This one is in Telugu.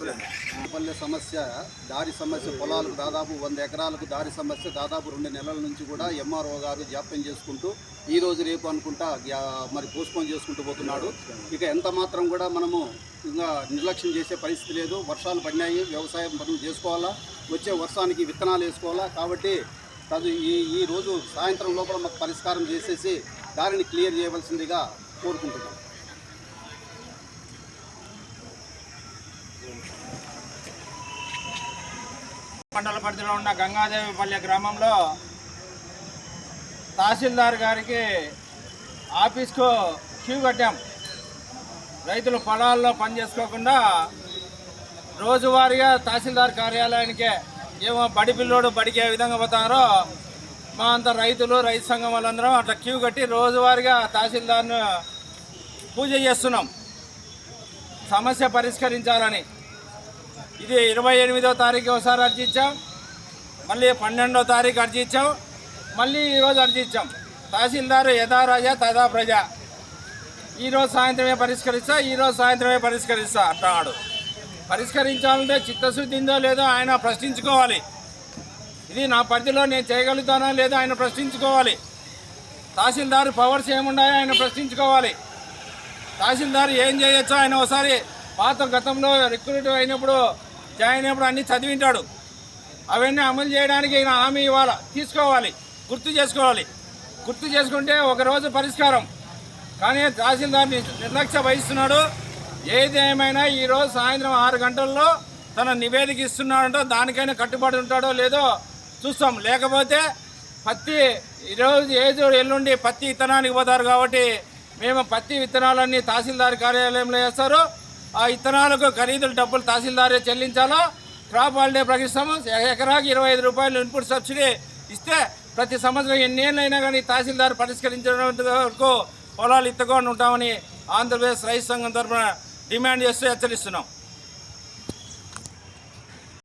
పల్లె సమస్య దారి సమస్య పొలాలకు దాదాపు వంద ఎకరాలకు దారి సమస్య దాదాపు రెండు నెలల నుంచి కూడా ఎంఆర్ఓ గారు జాప్యం చేసుకుంటూ ఈ రోజు రేపు అనుకుంటా మరి పోస్ట్పోన్ చేసుకుంటూ పోతున్నాడు. ఇక ఎంత మాత్రం కూడా మనము ఇంకా నిర్లక్ష్యం చేసే పరిస్థితి లేదు. వర్షాలు పడినాయి. వ్యవసాయం మనం చేసుకోవాలా? వచ్చే వర్షానికి విత్తనాలు వేసుకోవాలా? కాబట్టి తదు ఈ ఈ రోజు సాయంత్రం లోపల మాకు పరిష్కారం చేసేసి దారిని క్లియర్ చేయవలసిందిగా కోరుకుంటున్నాం. మండల పరిధిలో ఉన్న గంగాదేవిపల్లె గ్రామంలో తహసీల్దార్ గారికి ఆఫీస్కు క్యూ కట్టాం. రైతులు పొలాల్లో పని చేసుకోకుండా రోజువారీగా తహసీల్దార్ కార్యాలయానికే ఏమో బడి పిల్లోడు బడికే విధంగా పోతారో మా అంత రైతులు రైతు సంఘం వాళ్ళందరం అట్లా క్యూ కట్టి రోజువారీగా తహసీల్దార్ను పూజ చేస్తున్నాం. సమస్య పరిష్కరించాలని. ఇది ఇరవై ఎనిమిదో తారీఖు ఒకసారి అర్జీ ఇచ్చాం. మళ్ళీ పన్నెండో తారీఖు అర్జీ ఇచ్చాం. మళ్ళీ ఈరోజు అర్జీ ఇచ్చాం. తహసీల్దారు యథా రాజా తదా ప్రజ. ఈరోజు సాయంత్రమే పరిష్కరిస్తా ఈరోజు సాయంత్రమే పరిష్కరిస్తా అంటున్నాడు. పరిష్కరించాలంటే చిత్తశుద్ధి ఉందో లేదో ఆయన ప్రశ్నించుకోవాలి. ఇది నా పరిధిలో నేను చేయగలుగుతానా లేదో ఆయన ప్రశ్నించుకోవాలి. తహసీల్దారు పవర్స్ ఏమున్నాయో ఆయన ప్రశ్నించుకోవాలి. తహసీల్దార్ ఏం చేయొచ్చో ఆయన ఒకసారి పాత గతంలో రిక్రూట్ అయినప్పుడు జాయిన్ అయినప్పుడు అన్నీ చదివింటాడు. అవన్నీ అమలు చేయడానికి ఈయన హామీ ఇవ్వాలి తీసుకోవాలి గుర్తు చేసుకోవాలి. గుర్తు చేసుకుంటే ఒకరోజు పరిష్కారం. కానీ తహసీల్దార్ నిర్లక్ష్య వహిస్తున్నాడు. ఏది ఏమైనా ఈరోజు సాయంత్రం ఆరు గంటల్లో తన నివేదిక ఇస్తున్నాడంటో దానికైనా కట్టుబడి ఉంటాడో లేదో చూస్తాం. లేకపోతే పత్తి ఈరోజు ఏదో ఎల్లుండి పత్తి విత్తనానికి పోతారు కాబట్టి మేము పత్తి విత్తనాలన్నీ తహసీల్దార్ కార్యాలయంలో వేస్తారు. ఆ విత్తనాలకు ఖరీదులు డబ్బులు తహసీల్దారే చెల్లించాలా? క్రాప్ హాలిడే ప్రకటిస్తాము ఎకరాకి ఇరవై ఐదు రూపాయలు ఇన్పుట్ సబ్సిడీ ఇస్తే ప్రతి సంవత్సరం ఎన్నేళ్ళైనా కానీ తహసీల్దార్ పరిష్కరించడం వరకు పొలాలు ఇత్తకుండా ఉంటామని ఆంధ్రప్రదేశ్ రైతు సంఘం తరఫున డిమాండ్ చేస్తూ హెచ్చరిస్తున్నాం.